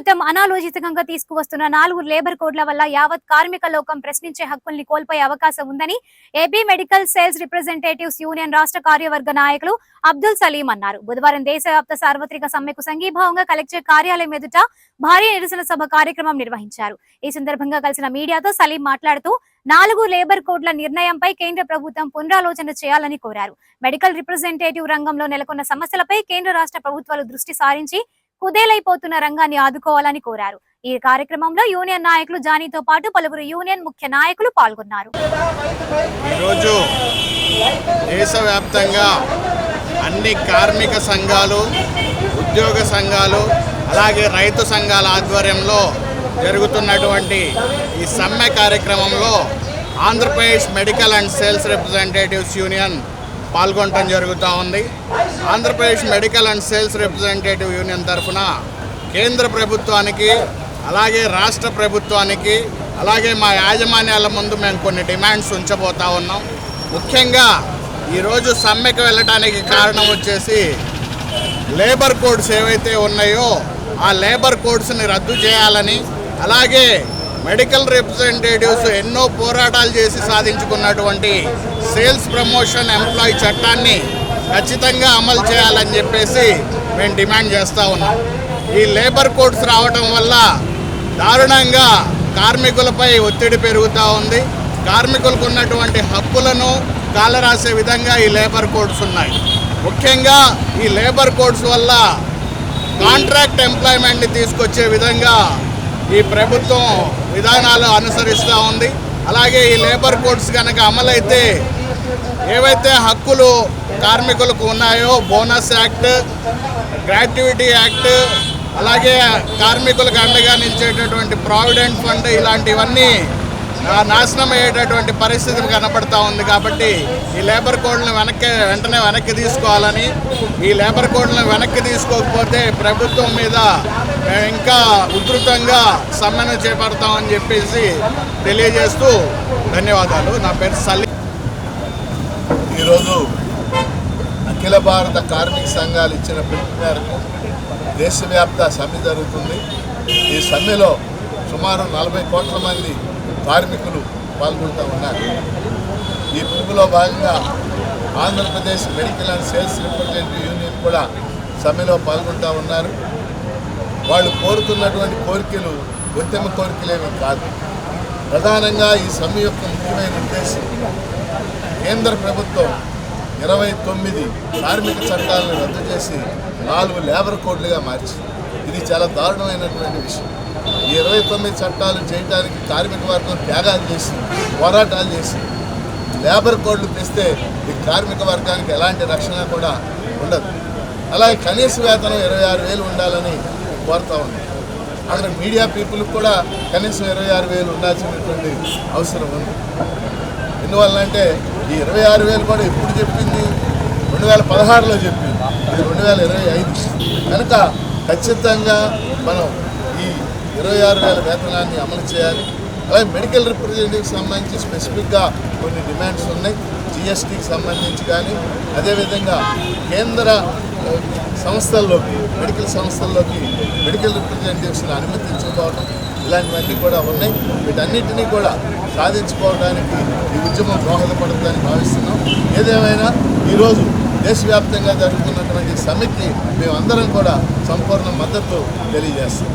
ప్రభుత్వం అనాలోచితంగా తీసుకువస్తున్న నాలుగు లేబర్ కోడ్ల వల్ల యావత్ కార్మిక లోకం ప్రశ్నించే హక్కుల్ని కోల్పోయే అవకాశం ఉందని AP medical sales representatives union రాష్ట్ర కార్యవర్గ నాయకులు అబ్దుల్ సలీం అన్నారు. బుధవారం దేశవ్యాప్త సార్వత్రిక సమ్మెకు సంఘీభావంగా కలెక్టర్ కార్యాలయం ఎదుట భారీ నిరసన సభ కార్యక్రమం నిర్వహించారు. ఈ సందర్భంగా కలిసిన మీడియాతో సలీం మాట్లాడుతూ నాలుగు లేబర్ కోడ్ల నిర్ణయంపై కేంద్ర ప్రభుత్వం పునరాలోచన చేయాలని కోరారు. మెడికల్ రిప్రజెంటేటివ్ రంగంలో నెలకొన్న సమస్యలపై కేంద్ర రాష్ట్ర ప్రభుత్వాలు దృష్టి సారించి కుదేలైపోతున్న రంగాన్ని ఆదుకోవాలని కోరారు. ఈ కార్యక్రమంలో యూనియన్ నాయకులు జానీతో పాటు పలువురు యూనియన్ ముఖ్య నాయకులు పాల్గొన్నారు. ఈరోజు దేశవ్యాప్తంగా అన్ని కార్మిక సంఘాలు ఉద్యోగ సంఘాలు అలాగే రైతు సంఘాల ఆధ్వర్యంలో జరుగుతున్నటువంటి ఈ సమ్మె కార్యక్రమంలో Andhra Pradesh medical and sales representatives union పాల్గొనడం జరుగుతూ ఉంది. Andhra Pradesh medical and sales representative union తరఫున కేంద్ర ప్రభుత్వానికి అలాగే రాష్ట్ర ప్రభుత్వానికి అలాగే మా యాజమాన్యాల ముందు మేము కొన్ని డిమాండ్స్ ఉంచబోతా ఉన్నాం. ముఖ్యంగా ఈరోజు సమ్మెకు వెళ్ళడానికి కారణం వచ్చేసి లేబర్ కోడ్స్ ఏవైతే ఉన్నాయో ఆ లేబర్ కోడ్స్ని రద్దు చేయాలని అలాగే మెడికల్ రిప్రజెంటేటివ్స్ ఎన్నో పోరాటాలు చేసి సాధించుకున్నటువంటి సేల్స్ ప్రమోషన్ ఎంప్లాయీ చట్టాన్ని ఖచ్చితంగా అమలు చేయాలని చెప్పేసి మేము డిమాండ్ చేస్తూ ఉన్నాం. ఈ లేబర్ కోడ్స్ రావడం వల్ల దారుణంగా కార్మికులపై ఒత్తిడి పెరుగుతూ ఉంది. కార్మికులకు ఉన్నటువంటి హక్కులను కాలరాసే విధంగా ఈ లేబర్ కోడ్స్ ఉన్నాయి. ముఖ్యంగా ఈ లేబర్ కోడ్స్ వల్ల కాంట్రాక్ట్ ఎంప్లాయ్మెంట్ని తీసుకొచ్చే విధంగా ఈ ప్రభుత్వం విధానాలు అనుసరిస్తూ ఉంది. అలాగే ఈ లేబర్ కోడ్స్ కనుక అమలైతే ఏవైతే హక్కులు కార్మికులకు ఉన్నాయో బోనస్ యాక్ట్ గ్రాట్యుటీ యాక్ట్ అలాగే కార్మికులకు అండగా నిలిచేటటువంటి ప్రావిడెంట్ ఫండ్ ఇలాంటివన్నీ నాశనం అయ్యేటటువంటి పరిస్థితి కనపడతా ఉంది కాబట్టి ఈ లేబర్ కోడ్లను వెనక్కి వెంటనే వెనక్కి తీసుకోవాలని ఈ లేబర్ కోడ్లను వెనక్కి తీసుకోకపోతే ప్రభుత్వం మీద ఇంకా ఉధృతంగా సమ్మెను చేపడతామని చెప్పేసి తెలియజేస్తూ ధన్యవాదాలు. నా పేరు సలీం ఈరోజు అఖిల భారత కార్మిక సంఘాలు ఇచ్చిన పిలుపు మేరకు దేశవ్యాప్త సమ్మె జరుగుతుంది. ఈ సమ్మెలో సుమారు నలభై కోట్ల మంది కార్మికులు పాల్గొంటూ ఉన్నారు. ఈ పిలుపులో భాగంగా Andhra Pradesh medical and sales representative union కూడా సమ్మెలో పాల్గొంటూ ఉన్నారు. వాళ్ళు కోరుతున్నటువంటి కోరికలు ఉత్తమ కోరికలేమీ కాదు. ప్రధానంగా ఈ సమ్మె యొక్క ముఖ్యమైన ఉద్దేశం కేంద్ర ప్రభుత్వం ఇరవై తొమ్మిది కార్మిక చట్టాలను రద్దు చేసి నాలుగు లేబర్ కోడ్లుగా మార్చింది. ఇది చాలా దారుణమైనటువంటి విషయం. ఇరవై తొమ్మిది చట్టాలు చేయడానికి కార్మిక వర్గం త్యాగాలు చేసి పోరాటాలు చేసి లేబర్ కోడ్లు తెస్తే ఈ కార్మిక వర్గానికి ఎలాంటి రక్షణ కూడా ఉండదు. అలాగే కనీస వేతనం ఇరవై ఆరు వేలు ఉండాలని కోరుతా ఉంది. అక్కడ మీడియా పీపుల్ కూడా కనీసం ఇరవై ఆరు వేలు ఉండాల్సినటువంటి అవసరం ఉంది. ఎందువల్లంటే ఈ ఇరవై ఆరు వేలు కూడా ఎప్పుడు చెప్పింది? రెండు వేల పదహారులో చెప్పింది. ఇది రెండు వేల ఇరవై ఐదు. కనుక ఖచ్చితంగా మనం ఇరవై ఆరు వేల వేతనాన్ని అమలు చేయాలి. అలాగే మెడికల్ రిప్రజెంటేటివ్కి సంబంధించి స్పెసిఫిక్గా కొన్ని డిమాండ్స్ ఉన్నాయి. జిఎస్టీకి సంబంధించి కానీ అదేవిధంగా కేంద్ర సంస్థల్లోకి మెడికల్ సంస్థల్లోకి మెడికల్ రిప్రజెంటేటివ్స్ని అనుమతించుకోవడం ఇలాంటివన్నీ కూడా ఉన్నాయి. వీటన్నిటినీ కూడా సాధించుకోవడానికి ఈ ఉద్యమం దోహదపడుతుందని భావిస్తున్నాం. ఏదేమైనా ఈరోజు దేశవ్యాప్తంగా జరుగుతున్నటువంటి సమ్మెకి మేమందరం కూడా సంపూర్ణ మద్దతు తెలియజేస్తాం